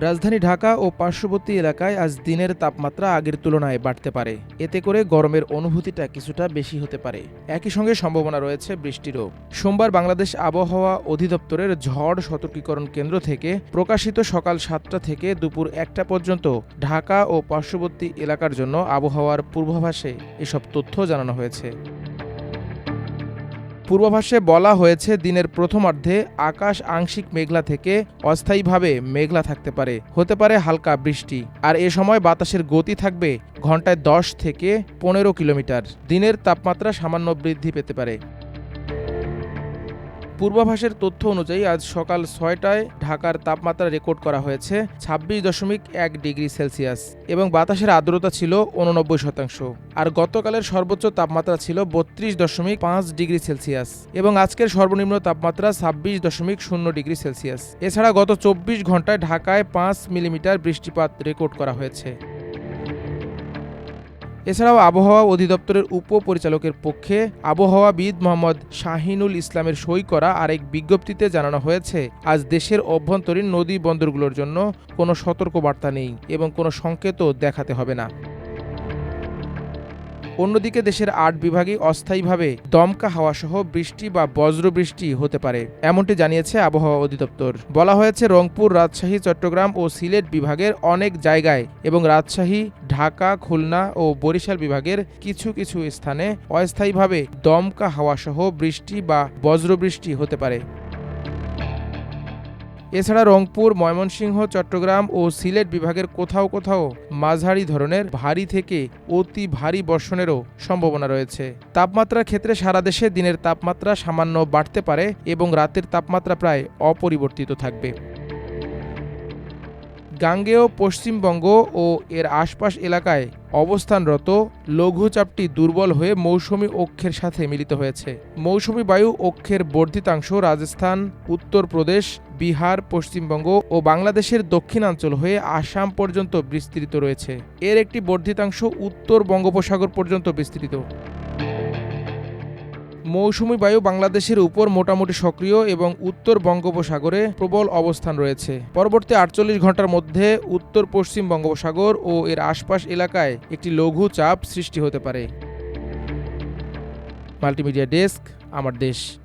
রাজধানী ঢাকা ও পার্শ্ববর্তী এলাকায় আজ দিনের তাপমাত্রা আগের তুলনায় বাড়তে পারে। এতে করে গরমের অনুভূতিটা কিছুটা বেশি হতে পারে। একই সঙ্গে সম্ভাবনা রয়েছে বৃষ্টিরও। সোমবার বাংলাদেশ আবহাওয়া অধিদপ্তরের ঝড় সতর্কীকরণ কেন্দ্র থেকে প্রকাশিত সকাল সাতটা থেকে দুপুর একটা পর্যন্ত ঢাকা ও পার্শ্ববর্তী এলাকার জন্য আবহাওয়ার পূর্বাভাসে এসব তথ্য জানানো হয়েছে। পূর্বাভাসে বলা হয়েছে, দিনের প্রথমার্ধে আকাশ আংশিক মেঘলা থেকে অস্থায়ীভাবে মেঘলা থাকতে পারে। হতে পারে হালকা বৃষ্টি। আর এ সময় বাতাসের গতি থাকবে ঘন্টায় দশ থেকে পনেরো কিলোমিটার। দিনের তাপমাত্রা সামান্য বৃদ্ধি পেতে পারে। পূর্বাভাসের তথ্য অনুযায়ী আজ সকাল ছয়টায় ঢাকার তাপমাত্রা রেকর্ড করা হয়েছে ছাব্বিশ দশমিক এক ডিগ্রি সেলসিয়াস এবং বাতাসের আর্দ্রতা ছিল উননব্বই শতাংশ। আর গতকালের সর্বোচ্চ তাপমাত্রা ছিল বত্রিশ দশমিক পাঁচ ডিগ্রি সেলসিয়াস এবং আজকের সর্বনিম্ন তাপমাত্রা ছাব্বিশ দশমিক শূন্য ডিগ্রি সেলসিয়াস। এছাড়া গত চব্বিশ ঘন্টায় ঢাকায় পাঁচ মিলিমিটার বৃষ্টিপাত রেকর্ড করা হয়েছে। এছাড়াও আবহাওয়া অধিদপ্তরের উপপরিচালকের পক্ষে আবহাওয়াবিদ মোহাম্মদ শাহিনুল ইসলামের সই করা আরেক বিজ্ঞপ্তিতে জানানো হয়েছে, আজ দেশের অভ্যন্তরীণ নদী বন্দরগুলোর জন্য কোনো সতর্কবার্তা নেই এবং কোনো সংকেতও দেখাতে হবে না। অন্যদিকে দেশের আট বিভাগে অস্থায়ীভাবে দমকা হাওয়া সহ বৃষ্টি বা বজ্রবৃষ্টি হতে পারে, এমনটি জানিয়েছে আবহাওয়া অধিদপ্তর। বলা হয়েছে, রংপুর, রাজশাহী, চট্টগ্রাম ও সিলেট বিভাগের অনেক জায়গায় এবং রাজশাহী, ঢাকা, খুলনা ও বরিশাল বিভাগের কিছু কিছু স্থানে অস্থায়ীভাবে দমকা হাওয়া সহ বৃষ্টি বা বজ্রবৃষ্টি হতে পারে। এছাড়া রংপুর, ময়মনসিংহ, চট্টগ্রাম ও সিলেট বিভাগের কোথাও কোথাও মাঝারি ধরনের ভারী থেকে অতি ভারী বর্ষণেরও সম্ভাবনা রয়েছে। তাপমাত্রার ক্ষেত্রে সারা দেশে দিনের তাপমাত্রা সামান্য বাড়তে পারে এবং রাতের তাপমাত্রা প্রায় অপরিবর্তিত থাকবে। গাঙ্গেয়, পশ্চিমবঙ্গ ও এর আশপাশ এলাকায় অবস্থানরত লঘুচাপটি দুর্বল হয়ে মৌসুমি অক্ষের সাথে মিলিত হয়েছে। মৌসুমি বায়ু অক্ষের বর্ধিতাংশ রাজস্থান, উত্তরপ্রদেশ, বিহার, পশ্চিমবঙ্গ ও বাংলাদেশের দক্ষিণাঞ্চল হয়ে আসাম পর্যন্ত বিস্তৃত রয়েছে। এর একটি বর্ধিতাংশ উত্তর বঙ্গোপসাগর পর্যন্ত বিস্তৃত। মৌসুমি বায়ু বাংলাদেশের উপর মোটামুটি সক্রিয় এবং উত্তর বঙ্গোপসাগরে প্রবল অবস্থান রয়েছে। পরবর্তী আটচল্লিশ ঘণ্টার মধ্যে উত্তর পশ্চিম বঙ্গোপসাগর ও এর আশপাশ এলাকায় একটি লঘু চাপ সৃষ্টি হতে পারে। মাল্টিমিডিয়া ডেস্ক, আমার দেশ।